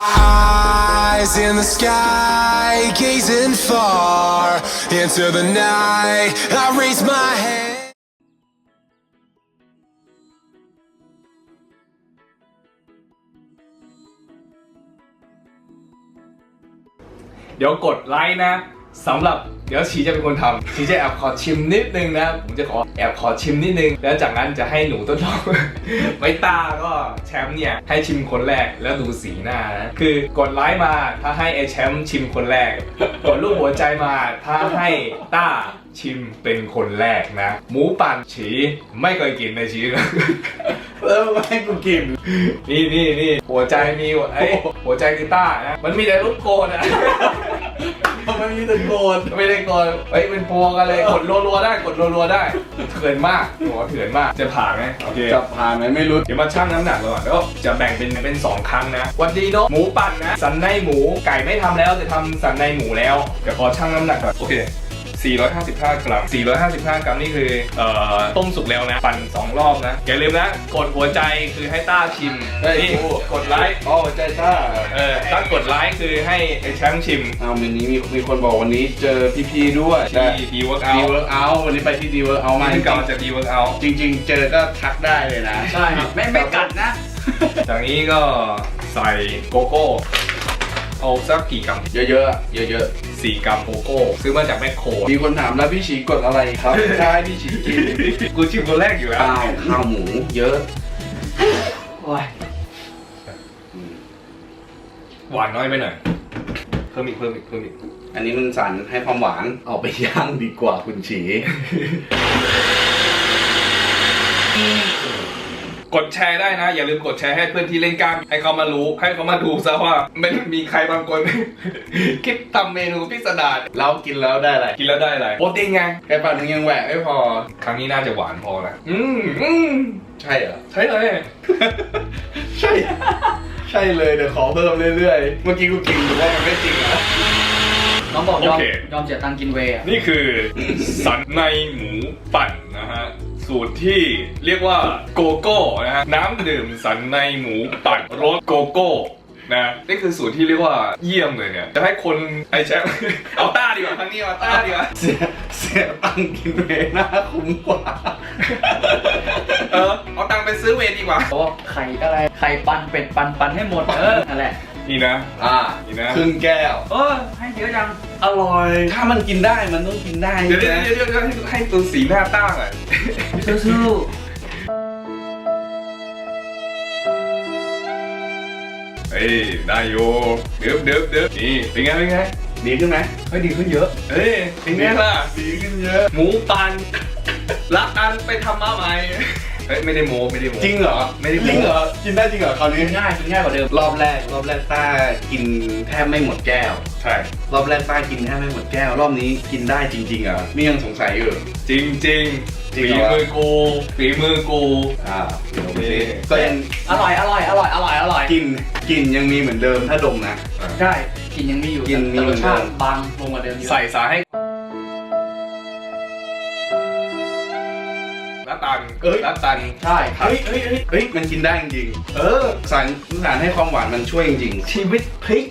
Eyes in the sky, gazing far into the night. I raise my hand. เดี๋ยวกดไลค์นะ สำหรับเดี๋ยวชีจะเป็นคนทำชีจะแอบขอชิมนิดนึงนะผมจะขอแอบขอชิมนิดนึง แล้วจากนั้นจะให้หนูทดลอง ไว้ตาก็แชมป์เนี่ยให้ชิมคนแรกแล้วดูสีหน้านะคือกดไลค์มาถ้าให้ไอแชมป์ชิมคนแรก กดรูปหัวใจมาถ้าให้ต้าชิมเป็นคนแรกนะ หมูปั่นฉีไม่เคยกินในชีวิตเออไม่ให้กูกินนี่นี่นี่หัวใจมีหัวไอยหัวใจคือต้านะมันมีแต่ลูกโกนอะ มันมีแต่โกนไม่ได้กดเฮ้ยเป็นพวงกันเลยกดรัวๆได้กดรัวๆได้เถื่อนมากหัวเถื่อนมาก จะผ่านไหมโอเคจับผ่านไหมไม่รู้เดี๋ยวมาชั่งน้ำหนักก่อนแล้วจะแบ่งเป็นเป็นสองครั้งนะวันดีเนาะหมูปั่นนะสันในหมูไก่ไม่ทำแล้วจะทำสันในหมูแล้วเดี๋ยวขอชั่งน้ำหนักก่อนโอเค 455 กรัม 455 กรัมนี่คือเอ่อต้มสุกแล้วนะ ปั่น 2 รอบนะ อย่าลืมนะ กดหัวใจคือให้ต้าชิมเฮ้ยนี่โอ้กดไลค์อ๋อใจต้าเออตั้งกดไลค์คือให้ไอ้แชมป์ชิมเอาวันนี้มีมีคนบอกวันนี้เจอพี่ๆด้วยที่ดีเวิร์กเอาดีเวิร์กเอาวันนี้ไปที่ดีเวิร์กเอามาที่เก่าจะดีเวิร์กเอา จริง ๆ เจอก็ทักได้เลยนะ ใช่ครับไม่ไม่กัดนะ จากนี้ก็ใส่โกโก้ เอาสักกี่กรัมเยอะๆอะเยอะสี่กรัมโกโก้ซื้อมาจากแมคโครๆ มีคนถามแล้วพี่ฉีกดอะไรครับใช่พี่ฉีกินกูชิมคนแรกอยู่แล้วข้าวข้าวหมูเยอะโอ้ยหวานน้อยไปหน่อยเพิ่มอีกเพิ่มอีกเพิ่มอีกอันนี้มันสันให้ความหวานออกไปย่างดีกว่าคุณฉี กดแชร์ได้นะ อย่าลืมกดแชร์ให้เพื่อนที่เล่นกล้ามให้เขามารู้ให้เขามาดูซะว่าไม่มีใครบางคน คิดทำเมนูพิสดารเรากินแล้วได้อะไรกินแล้วได้อะไรโปรตีนไงไก่ปั่นมึงยังแหวกไม่พอ ครั้งนี้น่าจะหวานพอนะอืมอืมใช่เหรอใช่เลย ใช่ ใช่เลยเดี๋ยวขอเพิ่มเรื่อยๆ เมื่อกี้กูกินดูว่ามันไม่จริงอะน้องบอกยอมโอเค ยอมเสียตังค์กินเวย์อะ นี่คือ สันในหมูปั่นนะฮะ สูตรที่เรียกว่าโกโก้นะฮะน้ำดื่มสันในหมูปั่นรสโกโก้นะนี่คือสูตรที่เรียกว่าเยี่ยมเลยเนี่ย จะให้คนไอแชมป์เอาต้าดีกว่าครั้งนี้เอาต้าดีกว่าเสียเสียตังค์กินเวย์น่าคุ้มกว่า เออ เอาตังค์ไปซื้อเวรดีกว่าบอกว่าไข่อะไรไข่ปันเป็ดปันปันให้หมดเออนั่นแหละ นี่นะ อ่านี่นะ ครึ่งแก้ว เออให้เยอะจังอร่อย ถ้ามันกินได้มันต้องกินได้เดี๋ยวเดี๋ยวเดี๋ยวเดี๋ยวให้ให้ตัวสีหน้าต้าหน่อยสู้เฮ้ยได้โยเดิบเดิบเดิบนี่เป็นไงเป็นไงดีขึ้นไหมเฮ้ยดีขึ้นเยอะ เฮ้ยเป็นไงล่ะ ดีขึ้นเยอะ หมูปันรักอันไปทำมาใหม่ เฮ้ยไม่ได้โมไม่ได้โมจริงเหรอไม่ได้โมจริงเหรอกินได้จริงเหรอคราวๆนี้กินง่ายกินง่ายกว่าเดิมรอบแรก รอบแรกต้ากินแทบไม่หมดแก้ว ใช่ รอบแรกต้ากินแทบไม่หมดแก้ว รอบนี้กินได้จริงๆเหรอนี่ยังสงสัยอยู่ จริงจริงจริงฝีเหรอ มือกูฝีมือกูอ่าเดี๋ยวไปนี่สิก็ยังอร่อยอร่อยอร่อยอร่อยอร่อยกลินกลินยังมีเหมือนเดิมถ้าดมนะใช่กินยังมีอยู่กินมีแต่เหมืรอสนชาเดิติมบางลงกว่าเดิมเยอะใส่สายให้ ตาลเอ้ยน้ำตาลใช่เฮ้ยเฮ้ยเฮ้ยเฮ้ยมันกินได้จริงๆเออสารสารให้ความหวานมันช่วยจริงชีวิตพลิก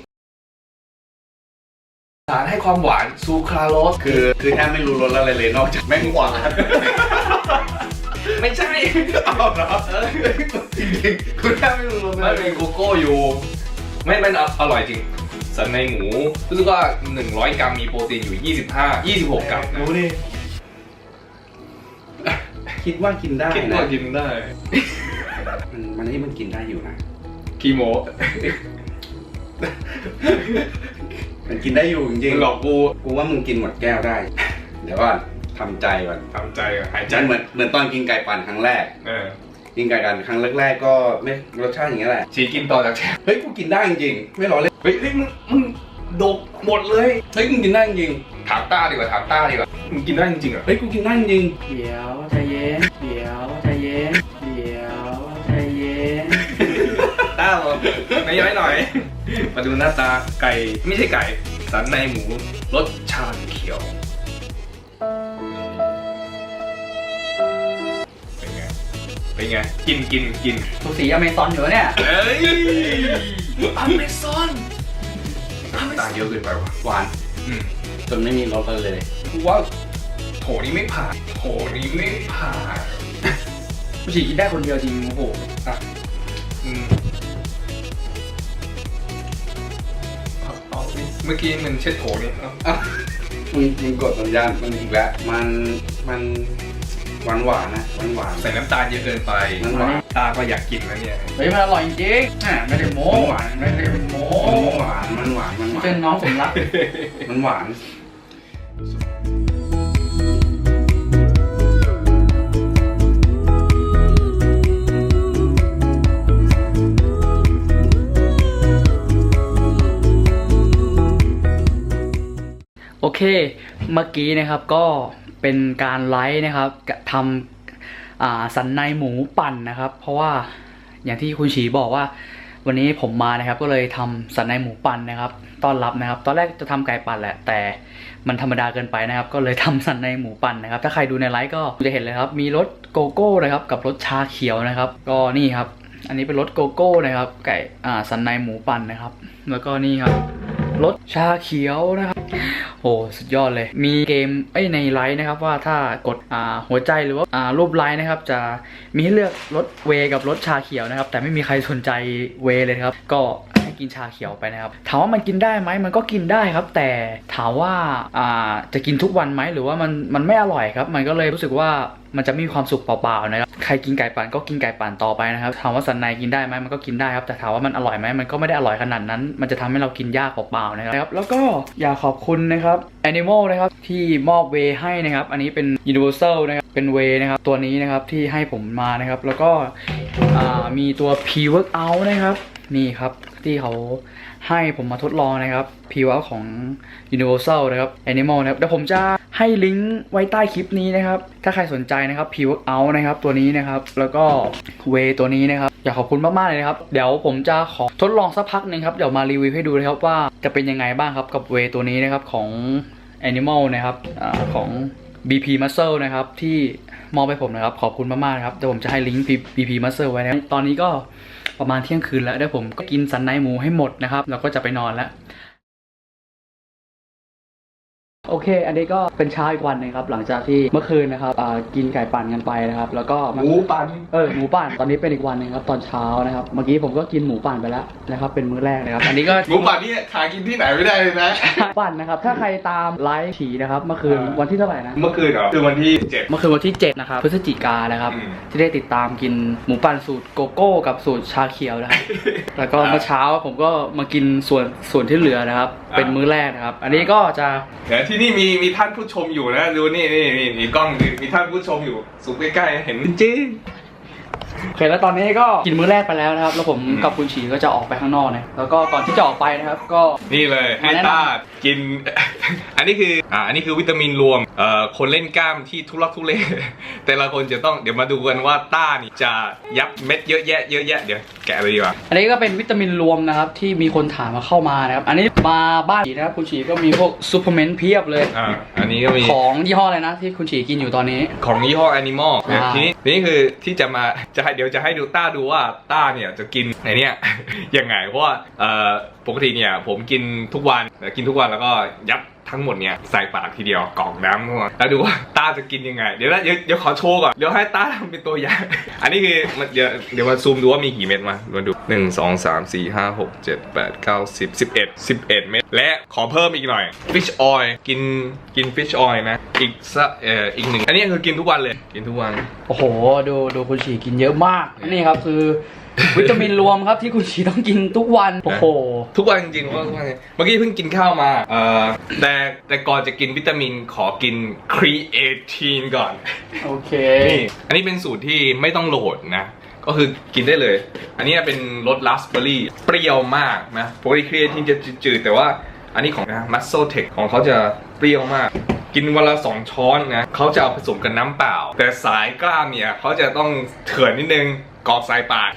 สารให้ความหวานซูคราโลสๆคือคือแทบไม่รู้รสอะไรเลยนอกจากแม่งหวานไม่ใช่เอาเหรอเออจริงๆคุณแทบไม่รู้รสมันเลมียโกโก้อยู่ ไม่ไม่อร่อยจริง สันในหมูรู้สึกว่า 100 กรัมมีโปรตีนอยู่ 25 26 กรัมนะรู้ดิ คิดว่ากินได้คิดนะว่ากินได้มันมันนี่มันกินได้อยู่นะ คีโมมันกินได้อยู่จริงมึงหลอกกูๆกูว่ามึงกินหมดแก้วได้ เดี๋ยวก่อนทำใจก่อนทำใจก่อนหายใจใจเหมือนเหมือนตอนกินไก่ปั่นครั้งแรก เออกินไก่ปั่นครั้งแรกๆก็ไม่รสชาติอย่างเงี้ยแหละชีกินต่อจากแชมป์เฮ้ยกูกินได้จริงๆไม่รอเล่นเฮ้ยเฮ้ยมึงมึงดกหมดเลย เฮ้ยกูกินได้จริงถามต้าดีกว่าถามต้าดีกว่ามึงกินได้จริงๆเหรอ ๆเฮ้ยกูกินได้จริงเดี๋ยวใจ ย้อยหน่อย มาดูหน้าตาไก่ไม่ใช่ไก่ สันในหมูรสชาเขียว เป็นไง เป็นไง กินกินกินสุสีอเมซอนอยู่เนี่ย เอ้ยอเมซอนต่างเยอะเกินไปว่ะหวาน อืมจนไม่มีรสเลยกูว่าโถนี้ไม่ผ่านโถนี้ไม่ผ่านผู้ฉีกินได้คนเดียวจริงโอ้โหอะ เอาสิเมื่อกี้มันเช็ดโถนี่เอาอะมึงมึงกดสัญญาณมันอีกแล้ว มันมันหวานหวานๆนะหวานหวานๆ ใส่น้ำตาลเยอะเกินไปน้ำตาลตาก็อยากกินแล้วเนี่ย เฮ้ยมันอร่อยจริงๆอะไม่ได้โม้หวานไม่ได้โม้มันหวานมันหวานมันหวาเป็นนน้องสมรัก มันหวาน เค เมื่อกี้นะครับก็เป็นการไลฟ์นะครับทำสันในหมูปั่นนะครับ เพราะว่าอย่างที่คุณฉีบอกว่า วันนี้ผมมานะครับ ก็เลยทำสันในหมูปั่นนะครับต้อนรับนะครับ ตอนแรกจะทำไก่ปั่นแหละ แต่มันธรรมดาเกินไปนะครับ ก็เลยทำสันในหมูปั่นนะครับ ถ้าใครดูในไลฟ์ก็จะเห็นเลยครับ มีรสโกโก้นะครับ กับรสชาเขียวนะครับ ก็นี่ครับ อันนี้เป็นรสโกโก้นะครับ ไก่สันในหมูปั่นนะครับ แล้วก็นี่ครับรสชาเขียวนะครับ โหสุดยอดเลย มีเกมเอ้ในไลน์นะครับว่าถ้ากดหัวใจหรือว่ารูปไลน์นะครับ จะมีให้เลือกรถเวกับรถชาเขียวนะครับ แต่ไม่มีใครสนใจเวเลยครับ ก็ กินชาเขียวไปนะครับถามว่ามันกินได้ไหมมันก็กินได้ครับ แต่ถามว่าอ่าจะกินทุกวันไหมหรือว่ามันมันไม่อร่อยครับ มันก็เลยรู้สึกว่ามันจะไม่มีความสุขเปล่าๆนะครับใครกินไก่ปั่นก็กินไก่ปั่นต่อไปนะครับถามว่าสันในกินได้ไหมมันก็กินได้ครับ แต่ถามว่ามันอร่อยไหมมันก็ไม่ได้อร่อยขนาดนั้น มันจะทำให้เรากินยากเปล่าๆนะครับ แล้วก็อยากขอบคุณนะครับ Animal นะครับที่มอบเวให้นะครับ อันนี้เป็น Universal นะครับเป็นเวนะครับตัวนี้นะครับที่ให้ผมมานะครับ แล้วก็มีตัว P Workout นะครับนี่ครับ ที่เขาให้ผมมาทดลองนะครับ P Workout ของ Universal นะครับ Animal นะครับเดี๋ยวผมจะให้ลิงก์ไว้ใต้คลิปนี้นะครับ ถ้าใครสนใจนะครับ P Workout นะครับตัวนี้นะครับ แล้วก็เวตัวนี้นะครับ อยากขอบคุณมากๆเลยนะครับ เดี๋ยวผมจะขอทดลองสักพักหนึ่งครับ เดี๋ยวมารีวิวให้ดูนะครับว่าจะเป็นยังไงบ้างครับกับเวตัวนี้นะครับของ Animal นะครับอของ BP Muscle นะครับที่มอบให้ผมนะครับ ขอบคุณมากๆนะครับเดี๋ยวผมจะให้ลิงก์ BP Muscle ไว้นะตอนนี้ก็ ประมาณเที่ยงคืนแล้วเดี๋ยวผมก็กินสันในหมูให้หมดนะครับแล้วก็จะไปนอนแล้ว โอเค อันนี้ก็เป็นเช้าอีกวันหนึงครับ หลังจากที่เมื่อคืนนะครับอ่ากินไก่ปั่นกันไปนะครับ แล้วก็หมูปั่นเออหมูปั่นตอนนี้เป็นอีกวันหนึ่งครับตอนเช้านะครับ เมื่อกี้ผมก็กินหมูปั่นไปแล้วนะครับ เป็นมื้อแรกนะครับ อันนี้ก็ หมูปั่นนี่หากินที่ไหนไม่ได้เลยนะ ปั่นนะครับ ถ้าใครตามไลฟ์ฉีนะครับ เมื่อคืนเออวันที่เท่าไหร่นะ เมื่อคืนเหรอคือวันที่เจ็ด เมื่อคืนวันที่ 7 นะครับ พฤศจิกานะครับ อืมที่ได้ติดตามกินหมูปั่นสูตรโกโก้กับสูตรชาเขียวนะครับ แล้วก็เมื่อเช้าผมก็มากินส่วนส่วนที่เหลือนะครับ เป็นมื้อแรกนะครับ อันนี้ก็จะ เดี๋ยวที่นี่มีมีท่านผู้ชมอยู่นะดูนี่นี่นี่มีกล้องมีมีท่านผู้ชมอยู่สูงใกล้ๆเห็นจริง โอเคแล้วตอนนี้ก็กินมื้อแรกไปแล้วนะครับ แล้วผมอืม กับคุณฉีก็จะออกไปข้างนอกนะแล้วก็ก่อนที่จะออกไปนะครับ ก็นี่เลยให้มาแนะนำต้า กิน อันนี้คืออ่าอันนี้คือวิตามินรวมเอ่อคนเล่นกล้ามที่ทุลักทุเล แต่ละคนจะต้องเดี๋ยวมาดูกันว่าต้านี่จะยับเม็ดเยอะแยะเยอะแยะเดี๋ยวแกะเลยดีกว่า อันนี้ก็เป็นวิตามินรวมนะครับที่มีคนถามมาเข้ามานะครับ อันนี้มาบ้านฉีนะครับคุณฉีก็มีพวกซูเปอร์เมนต์เพียบเลย อ่าอันนี้ก็มีของยี่ห้ออะไรนะที่คุณฉีกินอยู่ตอนนี้ ของยี่ห้อ Animal นะอ่า ทีนี้นี่คือที่จะมาจะให้เดี๋ยวจะให้ดูต้าดูว่าต้าเนี่ยจะกินไอเนี่ยยังไงเพราะว่าเอ่อ ปกติเนี่ยผมกินทุกวันกินทุกวันแล้วก็ยัดทั้งหมดเนี่ยใส่ปากทีเดียวกล่องน้ำทั้งหมดแล้วดูว่าต้าจะกินยังไง เดี๋ยวนะเดี๋ยวเดี๋ยวขอโชว์ก่อนเดี๋ยวให้ต้าทำเป็นตัวอย่าง อันนี้คือมันเดี๋ยวเดี๋ยวมาซูมดูว่ามีกี่เม็ดมามาดูหนึ่งสองสามสี่ห้าหกเจ็ดแปดเก้าสิบสิบเอ็ดสิบเอ็ดเม็ดและขอเพิ่มอีกหน่อย fish oil กินกิน fish oil นะ อีกสักเอ่ออีกหนึ่งอันนี้คือกินทุกวันเลยกินทุกวัน โอ้โห ดูดูคุณฉีกินเยอะมาก นี่ครับคือ วิตามินรวมครับที่คุณฉีต้องกินทุกวัน โอ้โห ทุกวันจริงๆเพราะว่าทุกวันจริงเมื่อกี้เพิ่งกินข้าวมาเอ่อแต่แต่ก่อนจะกินวิตามินขอกินครีเอทีนก่อน โอเค นี่อันนี้เป็นสูตรที่ไม่ต้องโหลดนะ ก็คือกินได้เลย อันนี้เป็นรสราสเบอร์รี่เปรี้ยวมากนะปกติครีเอทีนจะจืดๆแต่ว่าอันนี้ของมัสโซเทคของเขาจะเปรี้ยวมาก กินวันละสองช้อนนะเขาจะเอาผสมกับน้ำเปล่า แต่สายกล้ามเนี่ยเขาจะต้องเถื่อนนิดนึง กรอกใส่ปาก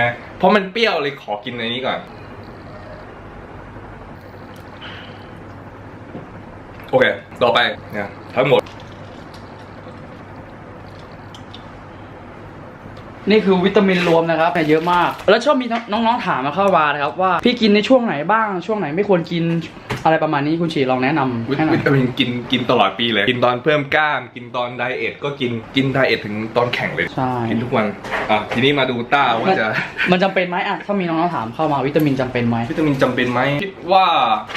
นะเพราะมันเปรี้ยวเลยขอกินในนี้ก่อน โอเค ต่อไปเนี่ยทั้งหมด นี่คือวิตามินรวมนะครับเยอะมาก แล้วชอบมีน้องๆถามมาเข้ามานะครับว่าพี่กินในช่วงไหนบ้างช่วงไหนไม่ควรกินอะไรประมาณนี้คุณฉีลองแนะนำวิให้หน่อวิยตามินกินกินตลอดปีเลย กินตอนเพิ่มกล้าม กินตอนไดเอทก็กินกินไดเอทถึงตอนแข่งเลยใช่กินทุกวันอะทีนี้มาดูต้าว่าจะมันจำเป็นไหมอะถ้ามีน้องๆถามเข้ามาวิตามินจำเป็นไหมวิตามินจำเป็นไหมคิดว่า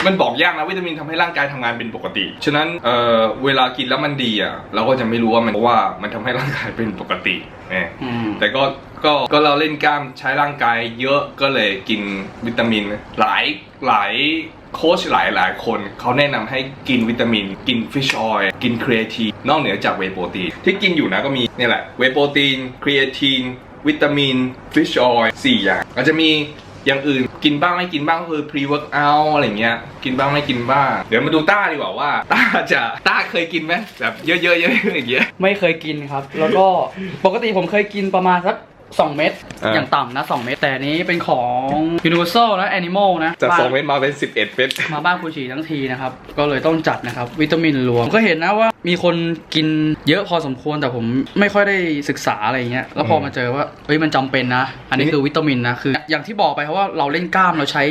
มันบอกยากนะวิตามินทำให้ร่างกายทำงานเป็นปกติ ฉะนั้นเอ่อเวลากินแล้วมันดีอะเราก็จะไม่รู้ว่ามันเพราะว่ามันทำให้ร่างกายเป็นปกติเนี่ยอืมแต่ก็ก็ก็เราเล่นกล้ามใช้ร่างกายเยอะก็เลยกินวิตามิน หลายหลายโค้ชหลายหลายคนเขาแนะนำให้กินวิตามิน กินฟิชออยล์กินครีเอทีนนอกเหนือจากเวโปรตีนที่กินอยู่นะก็มีนี่แหละเวโปรตีนครีเอทีนวิตามินฟิชออยล์สี่อย่างอาจจะมี อย่างอื่นกินบ้างไม่กินบ้างก็คือ pre workout อะไรเงี้ย กินบ้างไม่กินบ้าง เดี๋ยวมาดูต้าดีกว่าว่าต้าจะต้าเคยกินไหมแบบเยอะๆเยอะๆอย่างเงี้ย ไม่เคยกินครับ แล้วก็ปกติผมเคยกินประมาณสัก 2 เม็ดอ่า อย่างต่ำนะ 2 เม็ดแต่อันนี้เป็นของ Universal นะ Animal นะจากบ้านสองเม็ดมาเป็นสิบเอ็ดเม็ด มาบ้านคุณฉีทั้งทีนะครับ ก็เลยต้องจัดนะครับ วิตามินรวมก็เห็นนะว่ามีคนกินเยอะพอสมควรแต่ผมไม่ค่อยได้ศึกษาอะไรเงี้ยแล้วพอมาเจอว่าเฮ้ยมันจำเป็นนะ อันนี้คือวิตามินนะคือ อย่างที่บอกไปเพราะว่าเราเล่นกล้ามเราใช้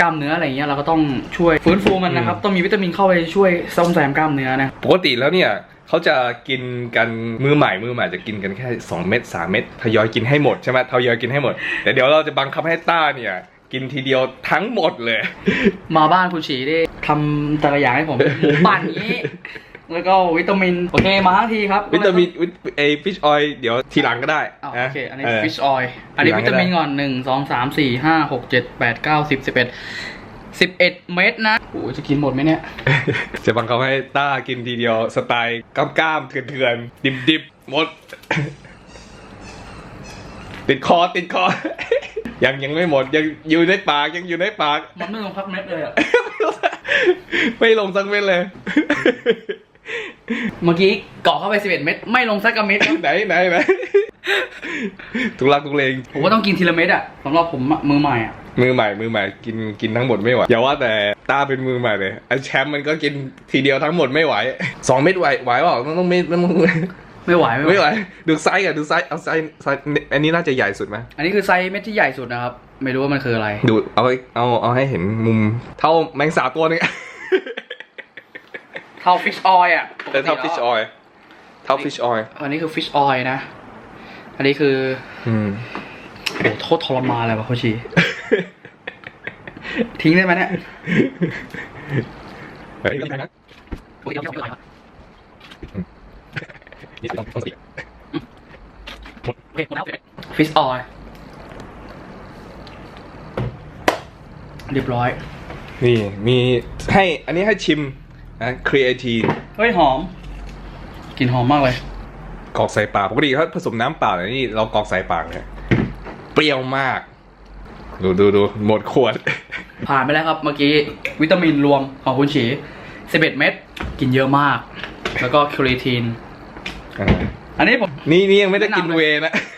กล้ามเนื้ออะไรเงี้ยเราก็ต้องช่วยฟื้นฟูมันนะครับ ต้องมีวิตามินเข้าไปช่วยซ่อมแซมกล้ามเนื้อนะ ปกติแล้วเนี่ย เขาจะกินกันมือใหม่มือใหม่จะกินกันแค่ 2 เม็ด3เม็ดทยอยกินให้หมดใช่ไหมทยอยกินให้หมด แต่เดี๋ยวเราจะบังคับให้ต้าเนี่ย กินทีเดียวทั้งหมดเลย มาบ้านคุณฉีได้ทำแต่ละอย่างให้ผมหมูปั่นนี้แล้วก็วิตามิน โอเคมาทั้งทีครับวิตามินวิตไอฟิชออยเดี๋ยวทีหลังก็ได้อ้าวนะโอเค อันนี้เ fish oil อันนี้ทีหลังวิตามินก็ได้ก่อนหนึ่งสองสามสี่ห้าหกเจ็ดแปดเก้าสิบสิบเอ็ด สิบเอ็ดเม็ดนะโอ้ยจะกินหมดไหมเนี่ย จะบังคับให้ต้ากินทีเดียวสไตล์กล้ามๆเถื่อนๆดิบๆหมด ติดคอติดคอ ยังยังไม่หมดยังอยู่ในปากยังอยู่ในปาก มันไม่ลงพักเม็ดเลยอะไม่ลงสักเม็ดเลย เมื่อกี้เกาะเข้าไปสิบเอ็ดเม็ดไม่ลงสักกระเม็ดครับไหนไหนไหนทุลักทุเลงผมว่าต้องกินทีละเม็ดอะสำหรับผมอะมือใหม่อะ มือใหม่มือใหม่กินกินทั้งหมดไม่ไหวอย่าว่าแต่ต้าเป็นมือใหม่เลยไอ้แชมป์มันก็กินทีเดียวทั้งหมดไม่ไหวสองเม็ดไหวไหวเปล่าต้องต้องเม็ดต้องไม่ไหวไม่ไหวดูไซส์กันดูไซส์เอาไซส์ไซส์อันนี้น่าจะใหญ่สุดไหมอันนี้คือไซส์เม็ดที่ใหญ่สุดนะครับ ไม่รู้ว่ามันคืออะไร ดูเอาให้เอาเอาให้เห็นมุมเท่าแมงสาบตัวนึงเท่าฟิชออยอะเออเท่าฟิชออยเท่าฟิชออยอันนี้คือฟิชออยนะ อันนี้คือ อืมโอ้โทษทรมานเลยวะโคชี ทิ้งได้ไหมเนี่ยเฮ้ยนะโอ้ยยังไม่ไหวนี่ต้องต้องสีโอเคหมดแล้วฟิชออยเรียบร้อย นี่มีให้อันนี้ให้ชิมนะครีเอทีนเฮ้ย หอมกลิ่นหอมมากเลยกรอกใส่ปากปกติเขาผสมน้ำเปล่าแต่นี่เรากอกใส่ปากเนี่ยเปรี้ยวมาก ดูดูดูหมดขวด ผ่านไปแล้วครับเมื่อกี้วิตามินรวมของคุณฉี11 เม็ดกินเยอะมาก แล้วก็คิวเรทีน อันนี้ผม นี่นี่ยังไม่ได้กินแนะนำเลยเวย์นะคุณฉี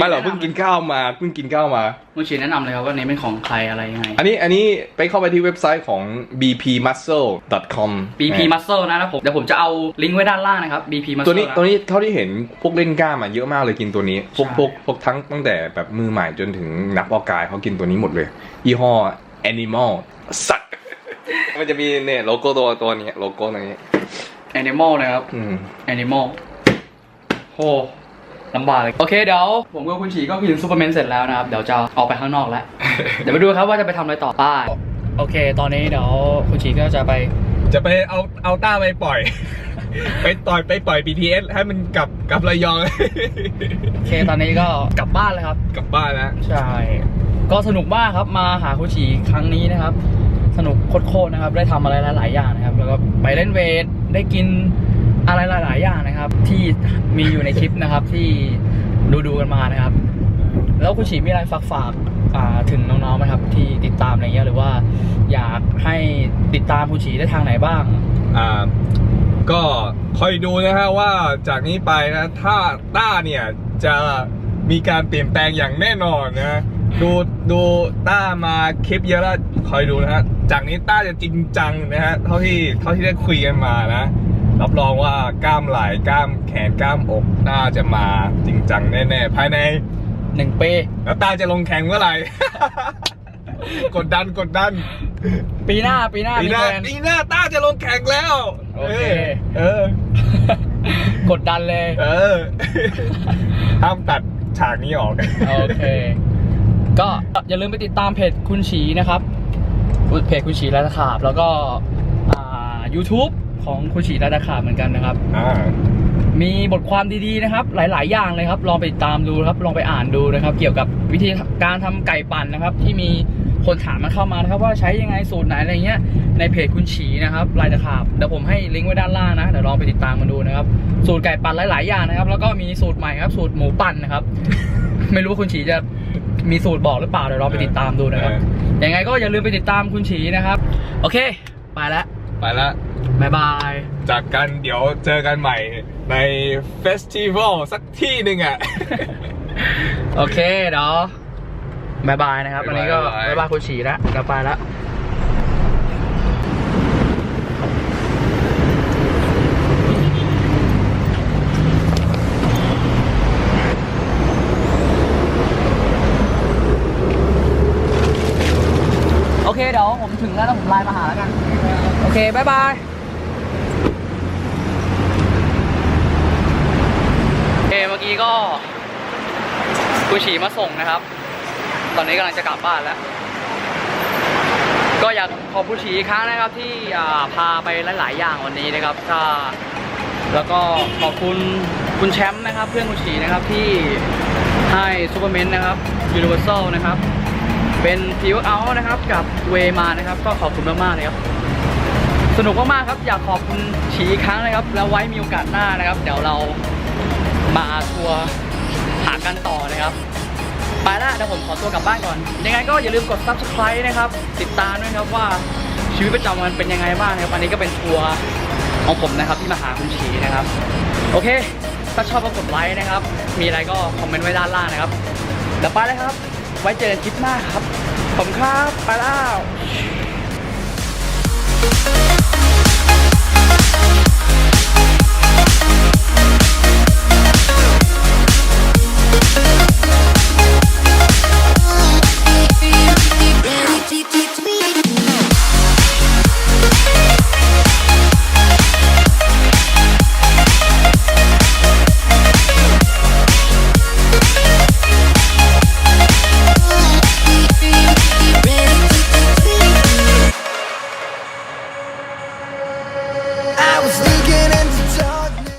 ไม่หรอกแนะนำเพิ่งกินข้าวมาเพิ่งกินข้าวมาคุณฉีแนะนำเลยครับว่าอันนี้เป็นของใครอะไรยังไง อันนี้อันนี้ไปเข้าไปที่เว็บไซต์ของ bpmuscle.com BP Muscle นะแล้วผมเดี๋ยวผมจะเอาลิงก์ไว้ด้านล่างนะครับ BP Muscle ตัวนี้ะ ตัวนี้เท่าที่เห็นพวกเล่นกล้ามอะเยอะมากเลยกินตัวนี้ พวกใช่ พวกพวกทั้งตั้งแต่แบบมือใหม่จนถึงนักออกกายเขากินตัวนี้หมดเลย ยี่ห้อ Animal สัตว์ มันจะมีเนี่ยโลโก้ตัวตัวนี้โลโก้ตรงนี้ Animal นะครับ อืม Animal โห ลำบากเลยโอเคเดี๋ยวผมกับคุณฉีก็กินซูเปอร์แมนเสร็จแล้วนะครับ เดี๋ยวจะออกไปข้างนอกแล้ว เดี๋ยวมาดูครับว่าจะไปทำอะไรต่อไป้าโอเค ตอนนี้เดี๋ยวคุณฉีก็จะไป จะไปเอาเอาต้าไปปล่อย ไปต่อยไปปล่อย BTS ให้มันกลับกลับระยอง โอเคตอนนี้ก็กลับบ้านเลยครับ กลับบ้านแล้ว ใช่ ก็สนุกมากครับมาหาคุณฉีครั้งนี้นะครับ สนุกโคตรๆนะครับ ได้ทำอะไรหลายๆอย่างนะครับ แล้วก็ไปเล่นเวทได้กิน อะไรหลาย ๆ อย่างนะครับ ที่มีอยู่ในคลิปนะครับที่ดูดูๆกันมานะครับ แล้วคุณฉีมีอะไรฝากฝากถึงน้องๆไหมครับ ที่ติดตามอะไรเงี้ยหรือว่า อยากให้ติดตามคุณฉีได้ทางไหนบ้างอ่าก็คอยดูนะฮะว่าจากนี้ไปนะถ้าต้าเนี่ยจะมีการเปลี่ยนแปลงอย่างแน่นอนนะดูดูต้ามาคลิปเยอะแล้วคอยดูนะฮะจากนี้ต้าจะจริงจังนะฮะเท่าที่เท่าที่ได้คุยกันมานะ รับรองว่ากล้ามไหล่กล้ามแขนกล้ามอกน่าจะมาจริงจังแน่ๆภายใน หนึ่งปี แล้วตาจะลงแข่งเมื่อไหร่ กดดันกดดันปีหน้าปีหน้าปีมีหน้าแฟนปีหน้าตาจะลงแข่งแล้วโอเคเออ กดดันเลย เออห้ามตัดฉากนี้ออกโอเค ก็อย่าลืมไปติดตามเพจคุณฉีนะครับเพจคุณฉีและตะขาบ แล้วก็อ่า YouTube ของคุณฉีและตะขาบเหมือนกันนะครับ อ่ามีบทความดีๆนะครับ หลาย ๆ อย่างเลยครับ ลองไปติดตามดูนะครับ ลองไปอ่านดูนะครับ เกี่ยวกับวิธีการทำไก่ปั่นนะครับ ที่มีคนถามมาเข้ามานะครับ ว่าใช้ยังไงสูตรไหนอะไรเงี้ยในเพจคุณฉีนะครับลายตะขาบเดี๋ยวผมให้ลิงก์ไว้ด้านล่างนะเดี๋ยวลองไปติดตามกันดูนะครับ สูตรไก่ปั่นหลาย ๆ อย่างนะครับ แล้วก็มีสูตรใหม่ครับ สูตรหมูปั่นนะครับ ไม่รู้ว่าคุณฉีจะมีสูตรบอกหรือเปล่าเดี๋ยวลองไปติดตามดูนะครับยังไงก็อย่าลืมไปติดตามคุณฉีนะครับ โอเค ไปแล้วไปละ บ๊ายบาย จากกันเดี๋ยวเจอกันใหม่ในเฟสติวัลสักที่หนึ่งอะ โอเคเดี๋ยวบายบายนะครับอันนี้ก็บ๊ายบายบายบายคุณฉีแล้วเดี๋ยวไปแล้วโอเคเดี๋ยวผมถึงแล้วแล้วผมไลน์มาหาแล้วกัน โอเคบายบาย โอ เคเมื่อกี้ก็คุณฉีมาส่งนะครับ ตอนนี้กำลังจะกลับบ้านแล้ว ก็อยากขอบคุณฉีอีกครั้งนะครับที่พาไปหลาย ๆ อย่างวันนี้นะครับถ้าแล้วก็ขอบคุณคุณแชมป์นะครับ เพื่อนคุณฉีนะครับที่ให้ซูเปอร์เมนนะครับยูนิเวอร์แซลนะครับ เป็นพิวเอานะครับกับเวมานะครับ ก็ขอบคุณมากๆเลยครับ สนุกมากๆครับ อยากขอบคุณฉีอีกครั้งนะครับ แล้วไว้มีโอกาสหน้านะครับ เดี๋ยวเรา มาทัวร์หากันต่อนะครับไปแล้วเดี๋ยวผมขอตัวกลับบ้านก่อน ยังไงก็อย่าลืมกด subscribe นะครับ ติดตามด้วยครับว่าชีวิตประจำวันเป็นยังไงบ้างนะครับอันนี้ก็เป็นทัวร์ของผมนะครับที่มาหาคุณชีนะครับ โอเค ถ้าชอบก็กดไลค์นะครับ มีอะไรก็คอมเมนต์ไว้ด้านล่างนะครับเดี๋ยวไปเลยครับ ไว้เจอกันคลิปหน้าครับ ผมครับ ไปแล้ว